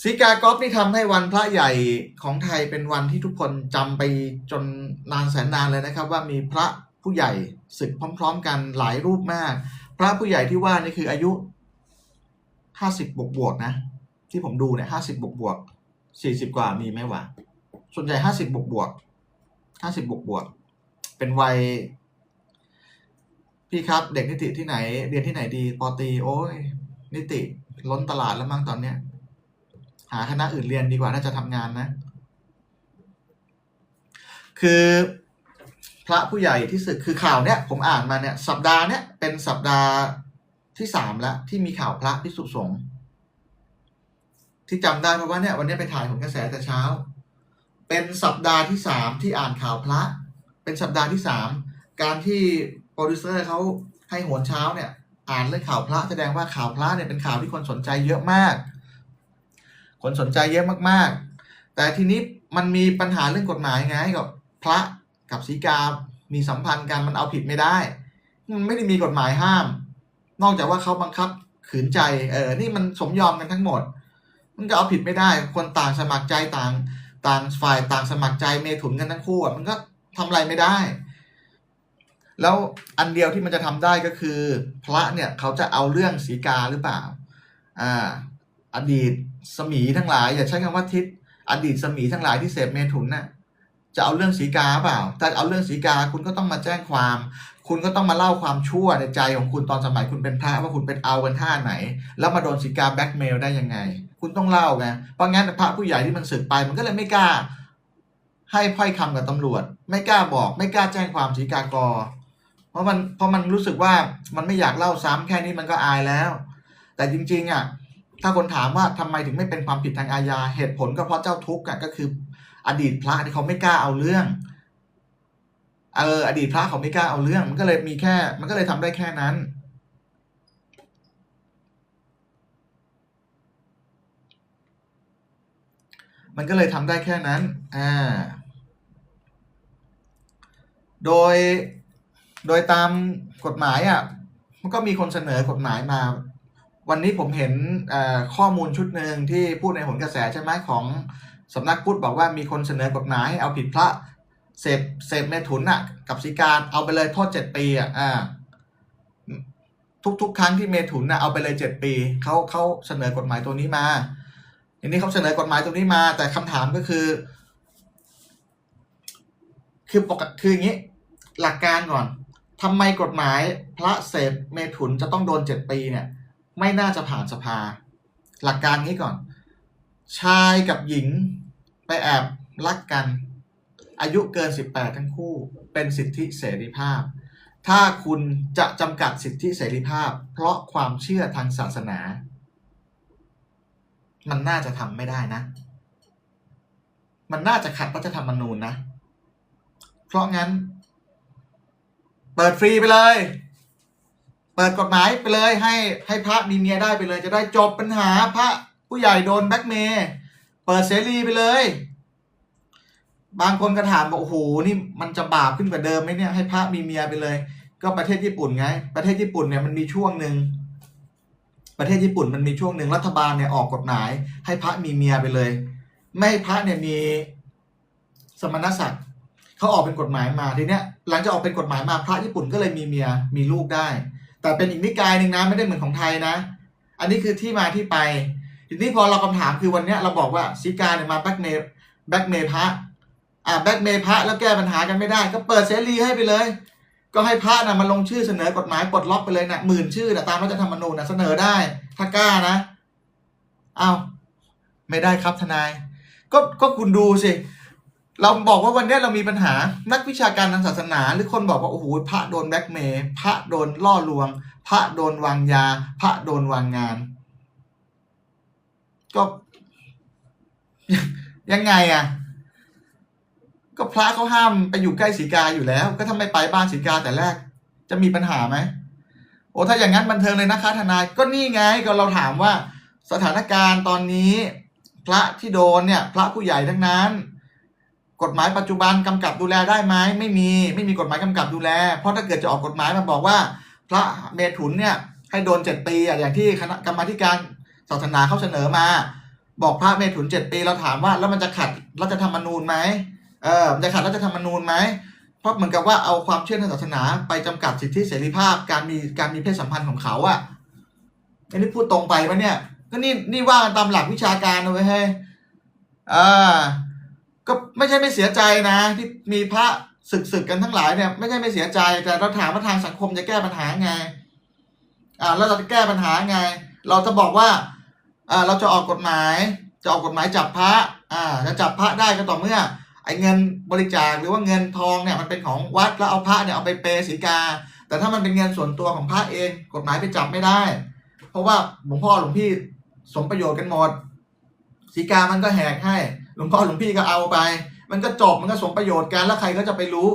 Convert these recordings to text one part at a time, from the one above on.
สีกากอฟนี่ทำให้วันพระใหญ่ของไทยเป็นวันที่ทุกคนจำไปจนนานแสนนานเลยนะครับ ว่ามีพระผู้ใหญ่ศึกพร้อม ๆ กันหลายรูปมาก พระผู้ใหญ่ที่ว่านี่คืออายุห้าสิบบวกบวกๆนะ ที่ผมดูเนี่ยห้าสิบบวกบวกสี่สิบกว่ามีไหมวะส่วนใหญ่ห้าสิบบวกบวกห้าสิบบวกบวกๆเป็นวัย พี่ครับเด็กนิติที่ไหน เรียนที่ไหนดีปอตีโอ้ยนิติล้นตลาดแล้วมั้งตอนเนี้ย หาคณะอื่นเรียนดีกว่าถ้าจะทำงานนะ คือพระผู้ใหญ่ที่สึกคือข่าวเนี้ยผมอ่านมาเนี่ยสัปดาห์เนี้ยเป็นสัปดาห์ที่สามแล้วที่มีข่าวพระพิสุสงฆ์ที่จำได้เพราะว่าเนี่ยวันนี้ไปถ่ายผลกระแสแต่เช้า เป็นสัปดาห์ที่สามที่อ่านข่าวพระ เป็นสัปดาห์ที่สามการที่โปรดิวเซอร์เขาให้โหนเช้าเนี่ย อ่านเรื่องข่าวพระแสดงว่าข่าวพระเนี่ยเป็นข่าวที่คนสนใจเยอะมาก คนสนใจเยอะมากๆ แต่ทีนี้มันมีปัญหาเรื่องกฎหมายไงกับพระกับศรีกา มีสัมพันธ์กันมันเอาผิดไม่ได้ มันไม่ได้มีกฎหมายห้าม นอกจากว่าเขาบังคับขืนใจ เออ นี่มันสมยอมกันทั้งหมด มันก็เอาผิดไม่ได้ คนต่างสมัครใจต่าง ต่างฝ่ายต่างสมัครใจเมถุนกันทั้งคู่อะมันก็ทำอะไรไม่ได้ แล้วอันเดียวที่มันจะทำได้ก็คือ พระเนี่ยเขาจะเอาเรื่องสีกาหรือเปล่า อ่า อดีต สมีทั้งหลาย อย่าใช้คำว่าทิศอดีตสมีทั้งหลายที่เสพเมถุนน่ะจะเอาเรื่องสีกาเปล่า ถ้าเอาเรื่องสีกาคุณก็ต้องมาแจ้งความ คุณก็ต้องมาเล่าความชั่วในใจของคุณตอนสมัยคุณเป็นพระว่าคุณเป็นเอากันท่าไหน แล้วมาโดนสีกาแบ็กเมลได้ยังไง คุณต้องเล่าไง เพราะงั้นพระผู้ใหญ่ที่มันสึกไปมันก็เลยไม่กล้า ให้พ่อยคำกับตำรวจ ไม่กล้าบอก ไม่กล้าแจ้งความสีกากอ เพราะมันเพราะมันรู้สึกว่ามันไม่อยากเล่าซ้ำแค่นี้มันก็อายแล้ว แต่จริง ๆอะ ถ้าคนถามว่าทำไมถึงไม่เป็นความผิดทางอาญา เหตุผลก็เพราะเจ้าทุกข์ก็คือ อดีตพระที่เขาไม่กล้าเอาเรื่อง เออ อดีตพระเขาไม่กล้าเอาเรื่อง มันก็เลยมีแค่ มันก็เลยทำได้แค่นั้น มันก็เลยทำได้แค่นั้น อ่า โดย โดยตามกฎหมายอะ มันก็มีคนเสนอกฎหมายมา วันนี้ผมเห็นข้อมูลชุดหนึ่งที่พูดในผลกระแสใช่ไหมของสำนักพุทธบอกว่ามีคนเสนอกฎหมายให้เอาผิดพระเสพเสพเมถุนอะกับสีการเอาไปเลยโทษเจ็ดปีอะอ่าทุกๆ ครั้งที่เมถุนน่ะเอาไปเลยเจ็ดปีเขาเขาเสนอกฎหมายตัวนี้มาทีนี้เขาเสนอกฎหมายตัวนี้มา แต่คำถามก็คือ คือปกติคืออย่างนี้ หลักการก่อนทำไมกฎหมายพระเสพเมถุนจะต้องโดนเจ็ดปีเนี่ย ไม่น่าจะผ่านสภา หลักการนี้ก่อน ชายกับหญิงไปแอบรักกัน อายุเกิน 18 ทั้งคู่ เป็นสิทธิเสรีภาพ ถ้าคุณจะจำกัดสิทธิเสรีภาพ เพราะความเชื่อทางศาสนา มันน่าจะทำไม่ได้นะ มันน่าจะขัดรัฐธรรมนูญนะ เพราะงั้น เปิดฟรีไปเลย เปิดกฎหมายไปเลยให้ให้พระมีเมียได้ไปเลย จะได้จบปัญหาพระผู้ใหญ่โดนแบ็กเมย์เปิดเสรีไปเลย บางคนก็ถามบอกโอ้โหนี่มันจะบาปขึ้นกว่าเดิมไหมเนี่ยให้พระมีเมียไปเลย ก็ประเทศญี่ปุ่นไง ประเทศญี่ปุ่นเนี่ยมันมีช่วงหนึ่งประเทศญี่ปุ่นมันมีช่วงหนึ่งรัฐบาลเนี่ยออกกฎหมาย ให้พระมีเมียไปเลย ไม่ให้พระเนี่ยมีสมณศักดิ์เขาออกเป็นกฎหมายมาทีเนี้ยหลังจากออกเป็นกฎหมายมาพระญี่ปุ่นก็เลยมีเมียมีลูกได้ แต่เป็นอีกนิกายหนึ่งนะไม่ได้เหมือนของไทยนะ อันนี้คือที่มาที่ไป ทีนี้พอเราคำถามคือวันนี้เราบอกว่าซิกาเนี่ยมาแบ็กเมย์แบ็กเมย์พระอ่าแบ็กเมย์พระแล้วแก้ปัญหากันไม่ได้ ก็เปิดเสรีให้ไปเลย ก็ให้พระนะมาลงชื่อเสนอกฎหมายปลดล็อกไปเลยนะหมื่นชื่อนะตามรัฐธรรมนูญนะเสนอได้ ถ้ากล้านะเอาวไม่ได้ครับทนาย ก็ก็คุณดูสิ เราบอกว่าวันนี้เรามีปัญหานักวิชาการทางศาสนา หรือคนบอกว่าโอ้โหพระโดนแบล็กเมย์พระโดนล่อลวง พระโดนวางยา พระโดนวางงาน ก็ ยังไงอะ ก็พระเขาห้ามไปอยู่ใกล้สีกาอยู่แล้ว ก็ทำไมไปบ้านสีกาแต่แรก จะมีปัญหาไหมโอ้ถ้าอย่างนั้นบันเทิงเลยนะคะทนายก็นี่ไงก็เราถามว่า สถานการณ์ตอนนี้ พระที่โดนเนี่ย พระผู้ใหญ่ทั้งนั้น กฎหมายปัจจุบันกำกับดูแลได้ไหมไม่มีไม่มีกฎหมายกำกับดูแล เพราะถ้าเกิดจะออกกฎหมายมาบอกว่า พระเมถุนเนี่ยให้โดนเจ็ดปีอะอย่างที่คณะกรรมาการศาสนาเขาเสนอมา บอกพระเมถุนเจ็ดปีเราถามว่าแล้วมันจะขัดรัฐธรรมนูญไหมเออมันจะขัดรัฐธรรมนูญไหมเพราะเหมือนกับว่าเอาความเชื่อทางศาสนาไปจำกัดสิทธิเสรีภาพการมีการมีเพศสัมพันธ์ของเขาอะอันนี้พูดตรงไปปะเนี่ยก็นี่นี่ว่าตามหลักวิชาการนะเว้ยเฮ้อ่า ก็ไม่ใช่ไม่เสียใจนะ ที่มีพระศึกศึกกันทั้งหลายเนี่ยไม่ใช่ไม่เสียใจแต่เราถามว่าทางสังคมจะแก้ปัญหาไงอ่าแล้วเราจะแก้ปัญหาไง เราจะบอกว่าอ่าเราจะออกกฎหมาย จะออกกฎหมายจับพระอ่าจะจับพระได้ก็ต่อเมื่อไอ้เงินบริจาคหรือว่าเงินทองเนี่ยมันเป็นของวัดแล้วเอาพระเนี่ยเอาไปเปย์สีกา แต่ถ้ามันเป็นเงินส่วนตัวของพระเอง กฎหมายไปจับไม่ได้ เพราะว่าหลวงพ่อหลวงพี่สมประโยชน์กันหมดสีกามันก็แหกให้ หลวงพ่อหลวงพี่ก็เอาไป มันก็จบมันก็สมประโยชน์กันแล้วใครก็จะไปรู้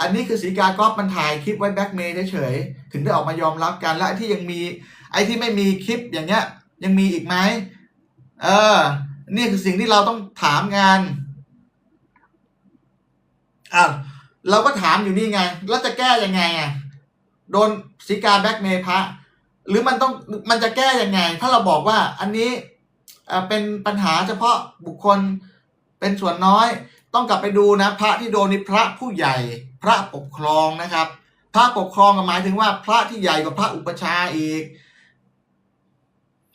อันนี้คือสีกาก๊อฟมันถ่ายคลิปไว้แบ็กเมย์เฉยๆถึงได้ออกมายอมรับกันและไอ้ที่ยังมีไอ้ที่ไม่มีคลิปอย่างเงี้ยยังมีอีกไหมเออนี่คือสิ่งที่เราต้องถามกันอะเราก็ถามอยู่นี่ไง แล้วจะแก้ยังไงอะโดนสีกาแบ็กเมย์พระหรือมันต้องมันจะแก้ยังไง ถ้าเราบอกว่าอันนี้อ่อเป็นปัญหาเฉพาะบุคคล เป็นส่วนน้อย ต้องกลับไปดูนะ พระที่โดนนี่พระผู้ใหญ่ พระปกครองนะครับ พระปกครองหมายถึงว่าพระที่ใหญ่กว่าพระอุปชาอีก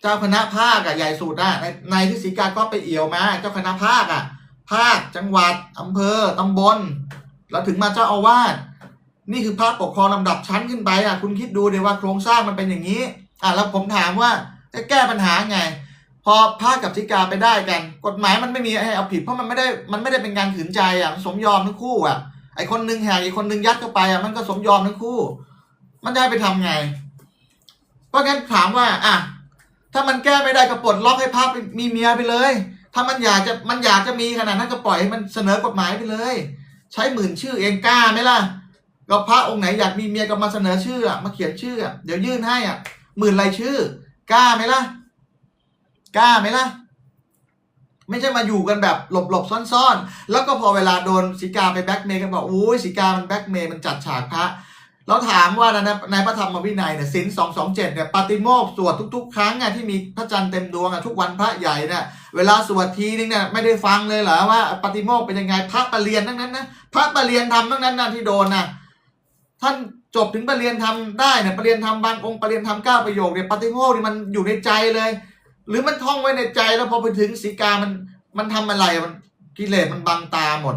เจ้าคณะภาคอะใหญ่สุดอะในในที่สีกาก็ไปเอี่ยวมา เจ้าคณะภาคอะภาคจังหวัดอำเภอตำบลแล้วถึงมาเจ้าอาวาสนี่คือพระปกครองลำดับชั้นขึ้นไปอะคุณคิดดูเดี๋ยวว่าโครงสร้างมันเป็นอย่างนี้ อะแล้วผมถามว่าจะแก้ปัญหาไง พอพระกับสีกาไปได้กัน กฎหมายมันไม่มีให้เอาผิด เพราะมันไม่ได้มันไม่ได้เป็นการขืนใจอะมันสมยอมทั้งคู่อะไอคนหนึงแหกอีกคนหนึงยัดเข้าไปอะมันก็สมยอมทั้งคู่ มันจะไปทำไง เพราะงั้นถามว่าอะถ้ามันแก้ไม่ได้ก็ปลดล็อกให้พระไปมีเมียไปเลย ถ้ามันอยากจะมันอยากจะมีขนาดนั้นก็ปล่อยให้มันเสนอกฎหมายไปเลย ใช้หมื่นชื่อเองกล้าไหมล่ะก็พระองค์ไหนอยากมีเมียก็มาเสนอชื่ออะมาเขียนชื่ออะเดี๋ยวยื่นให้อะหมื่นรายชื่อกล้าไหมล่ะ กล้าไหมล่ะ ไม่ใช่มาอยู่กันแบบหลบหลบๆซ่อนๆ แล้วก็พอเวลาโดนสีกาไปแบ็กเมย์กันบอกโอ้ยสีกามันแบ็กเมย์มันจัดฉากพระเราถามว่าในในพระธรรมวินัยเนี่ยสินสองสองเจ็ดเนี่ยปาติโมกข์สวดทุก ๆ ครั้งอะที่มีพระจันทร์เต็มดวงอะทุกวันพระใหญ่เนี่ยเวลาสวดทีนึงเนี่ยไม่ได้ฟังเลยเหรอว่าปาติโมกข์เป็นยังไงพระประเรียนทั้งนั้นนะพระประเรียนทำทั้งนั้นนะที่โดนนะท่านจบถึงประเรียนทำได้เนี่ยประเรียนทำบางองค์ประเรียนทำเก้าประโยคเนี่ยปาติโมกข์นี่มันอยู่ในใจเลย หรือมันท่องไว้ในใจแล้วพอไปถึงสีกามัน มันทำอะไรมันกิเลสมันบังตาหมด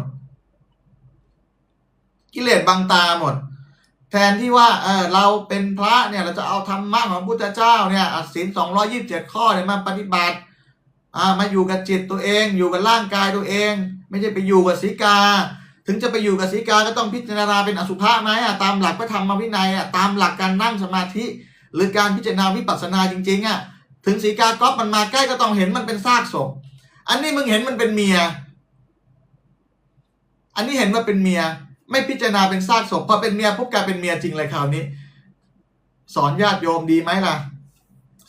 กิเลสบังตาหมด แทนที่ว่าเออเราเป็นพระเนี่ย เราจะเอาธรรมะของพุทธเจ้าเนี่ยอศีลสองร้อยี่สิบเจ็ดข้อเนี่ยมาปฏิบัติอ่ามาอยู่กับจิตตัวเอง อยู่กับร่างกายตัวเอง ไม่ใช่ไปอยู่กับสีกา ถึงจะไปอยู่กับสีกาก็ต้องพิจารณาเป็นอสุภะไหมอะตามหลักพระธรรมวินัยอะตามหลักการนั่งสมาธิ หรือการพิจารณาวิปัสสนาจริงๆอะ ถึงสีกาก๊อฟมันมาใกล้ก็ต้องเห็นมันเป็นซากศพอันนี้มึงเห็นมันเป็นเมีย อันนี้เห็นว่าเป็นเมีย ไม่พิจารณาเป็นซากศพพอเป็นเมียปุ๊บกลายเป็นเมียจริงเลยคราวนี้ สอนญาติโยมดีไหมล่ะ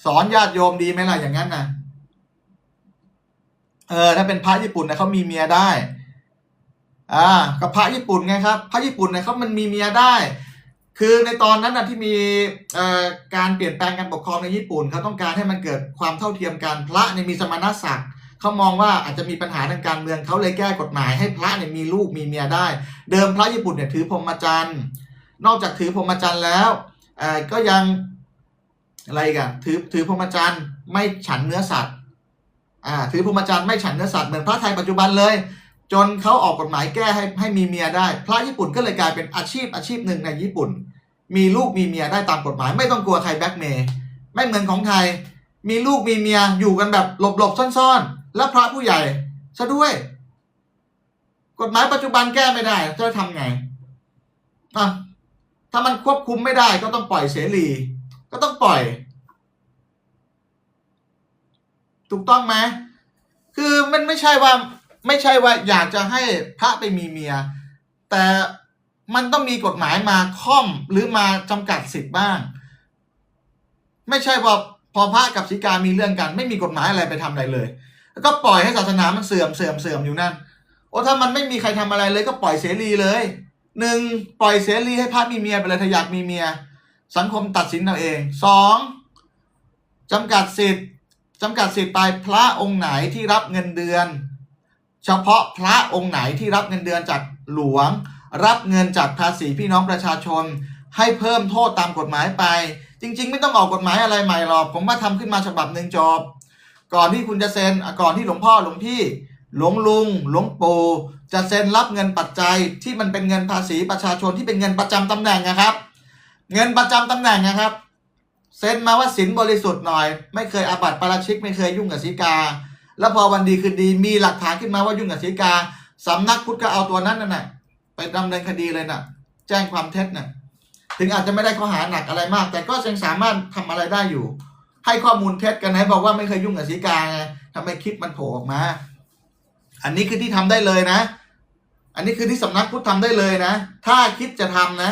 สอนญาติโยมดีไหมล่ะอย่างนั้นนะเออถ้าเป็นพระญี่ปุ่นนะเขามีเมียได้อ่ากับพระญี่ปุ่นไงครับ พระญี่ปุ่นนี่ยเขามันมีเมียได้ คือในตอนนั้นนะที่มีการเปลี่ยนแปลงการปกครองในญี่ปุ่นเขาต้องการให้มันเกิดความเท่าเทียมกันพระเนี่ยมีสมณศักดิ์เขามองว่าอาจจะมีปัญหาทางการเมืองเขาเลยแก้กฎหมายให้พระเนี่ยมีลูกมีเมียได้ เดิมพระญี่ปุ่นเนี่ยถือพรหมจรรย์นอกจากถือพรหมจรรย์แล้วก็ยังอะไรกันถือถือพรหมจรรย์ไม่ฉันเนื้อสัตว์ถือพรหมจรรย์ไม่ฉันเนื้อสัตว์เหมือนพระไทยปัจจุบันเลย จนเขาออกกฎหมายแก้ให้ให้มีเมียได้ พระญี่ปุ่นก็เลยกลายเป็นอาชีพอาชีพหนึ่งในญี่ปุ่น มีลูกมีเมียได้ตามกฎหมาย ไม่ต้องกลัวใครแบ็กเมย์ไม่เหมือนของไทย มีลูกมีเมียอยู่กันแบบหลบๆซ่อนๆ แล้วพระผู้ใหญ่ซะด้วย กฎหมายปัจจุบันแก้ไม่ได้จะทำไงอะถ้ามันควบคุมไม่ได้ก็ต้องปล่อยเสรี ก็ต้องปล่อย ถูกต้องไหมคือมันไม่ใช่ว่า ไม่ใช่ว่าอยากจะให้พระไปมีเมีย แต่มันต้องมีกฎหมายมาค่อมหรือมาจำกัดสิทธิ์บ้าง ไม่ใช่ว่าพอพระกับศีกามีเรื่องกัน ไม่มีกฎหมายอะไรไปทำอะไรเลย แล้วก็ปล่อยให้ศาสนามันเสื่อมเสื่อมเสื่อมอยู่นั่นโอ้ถ้ามันไม่มีใครทำอะไรเลยก็ปล่อยเสรีเลยหนึ่งปล่อยเสรีให้พระมีเมียไปเลยถ้าอยากมีเมีย สังคมตัดสินเอาเองสองจำกัดสิทธิ์จำกัดสิทธิ์ไปพระองค์ไหนที่รับเงินเดือน เฉพาะพระองค์ไหนที่รับเงินเดือนจากหลวง รับเงินจากภาษีพี่น้องประชาชน ให้เพิ่มโทษตามกฎหมายไป จริง ๆ ไม่ต้องออกกฎหมายอะไรใหม่หรอกผมว่าทำขึ้นมาฉบับหนึ่งจบก่อนที่คุณจะเซ็นก่อนที่หลวงพ่อหลวงพี่ หลวงลุง หลวงปู่จะเซ็นรับเงินปัจจัยที่มันเป็นเงินภาษีประชาชนที่เป็นเงินประจำตำแหน่งนะครับ เงินประจำตำแหน่งนะครับเซ็นมาว่าสินบริสุทธิ์หน่อย ไม่เคยอาบัติปาราชิกไม่เคยยุ่งกับสีกา แล้วพอวันดีคืนดีมีหลักฐานขึ้นมาว่ายุ่งกับสีกาสำนักพุทธก็เอาตัวนั้นน่ะไปดำเนินคดีเลยน่ะ แจ้งความเท็จน่ะถึงอาจจะไม่ได้ข้อหาหนักอะไรมาก แต่ก็ยังสามารถทำอะไรได้อยู่ ให้ข้อมูลเท็จกันไหนบอกว่าไม่เคยยุ่งกับสีกาไงทำไมคลิปมันโผล่ออกมา อันนี้คือที่ทำได้เลยนะ อันนี้คือที่สำนักพุทธทำได้เลยนะ ถ้าคิดจะทำนะ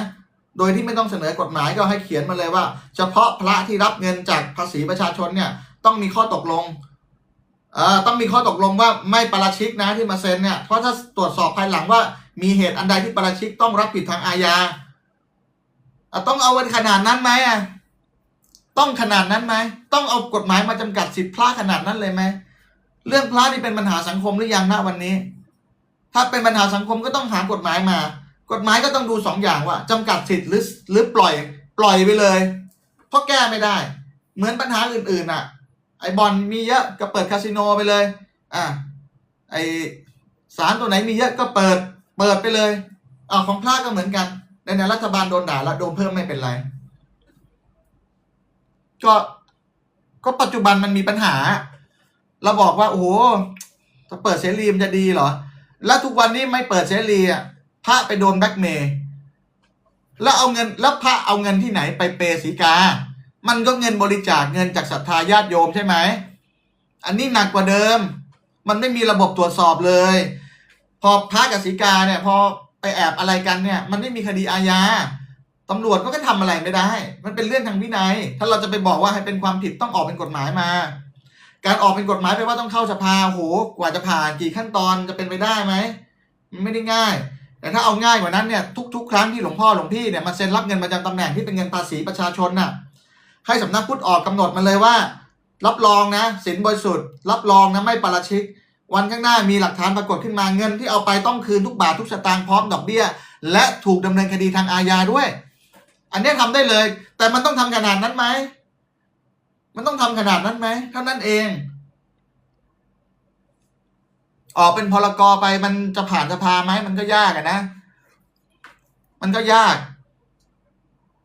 โดยที่ไม่ต้องเสนอกฎหมายก็ให้เขียนมาเลยว่า เฉพาะพระที่รับเงินจากภาษีประชาชนเนี่ย ต้องมีข้อตกลง ต้องมีข้อตกลงว่าไม่ปราชิกนะที่มาเซ็นเนี่ยเพราะถ้าตรวจสอบภายหลังว่ามีเหตุอันใดที่ปราชิกต้องรับผิดทางอาญาอะต้องเอาวันขนาดนั้นไหมอะต้องขนาดนั้นไหมต้องเอากฎหมายมาจำกัดสิทธิพระขนาดนั้นเลยไหมเรื่องพระนี่เป็นปัญหาสังคมหรือยังณวันนี้ ถ้าเป็นปัญหาสังคมก็ต้องหากฎหมายมา กฎหมายก็ต้องดูสองอย่างว่าจำกัดสิทธิ์หรือหรือปล่อย ปล่อยไปเลย เพราะแก้ไม่ได้ เหมือนปัญหาอื่นๆอะ ไอบอลมีเยอะก็เปิดคาสิโนไปเลย อะไอสารตัวไหนมีเยอะก็เปิด เปิดไปเลยอ่าของพระก็เหมือนกัน ในในรัฐบาลโดนด่าแล้วโดนเพิ่มไม่เป็นไร ก็ก็ปัจจุบันมันมีปัญหา เราบอกว่า โอ้โหถ้าเปิดเสรีมันจะดีเหรอ แล้วทุกวันนี้ไม่เปิดเสรีอะพระไปโดนแบ็กเมย์แล้วเอาเงินแล้วพระเอาเงินที่ไหนไปเปย์สีกา มันก็เงินบริจาคเงินจากศรัทธาญาติโยมใช่ไหม อันนี้หนักกว่าเดิม มันไม่มีระบบตรวจสอบเลย พอพระกับสีกาเนี่ย พอไปแอบอะไรกันเนี่ย มันไม่มีคดีอาญาตำรวจก็ทำอะไรไม่ได้ มันเป็นเรื่องทางวินัย ถ้าเราจะไปบอกว่าให้เป็นความผิดต้องออกเป็นกฎหมายมา การออกเป็นกฎหมายแปลว่าต้องเข้าสภาโห กว่าจะผ่านกี่ขั้นตอนจะเป็นไปได้ไหม มันไม่ได้ง่าย แต่ถ้าเอาง่ายกว่านั้นเนี่ย ทุก ๆ ครั้งที่หลวงพ่อหลวงพี่เนี่ยมาเซ็นรับเงินประจำตำแหน่งที่เป็นเงินภาษีประชาชนน่ะ ให้สำนักพุทธออกกำหนดมาเลยว่า รับรองนะสินบริสุทธิ์ รับรองนะไม่ปราชิก วันข้างหน้ามีหลักฐานปรากฏขึ้นมาเงินที่เอาไปต้องคืนทุกบาททุกสตางค์พร้อมดอกเบี้ย และถูกดำเนินคดีทางอาญาด้วย อันนี้ทำได้เลย แต่มันต้องทำขนาดนั้นไหมมันต้องทำขนาดนั้นไหมเท่านั้นเอง ออกเป็นพลกรไปมันจะผ่านสภาไหมมันก็ยากอะนะ มันก็ยาก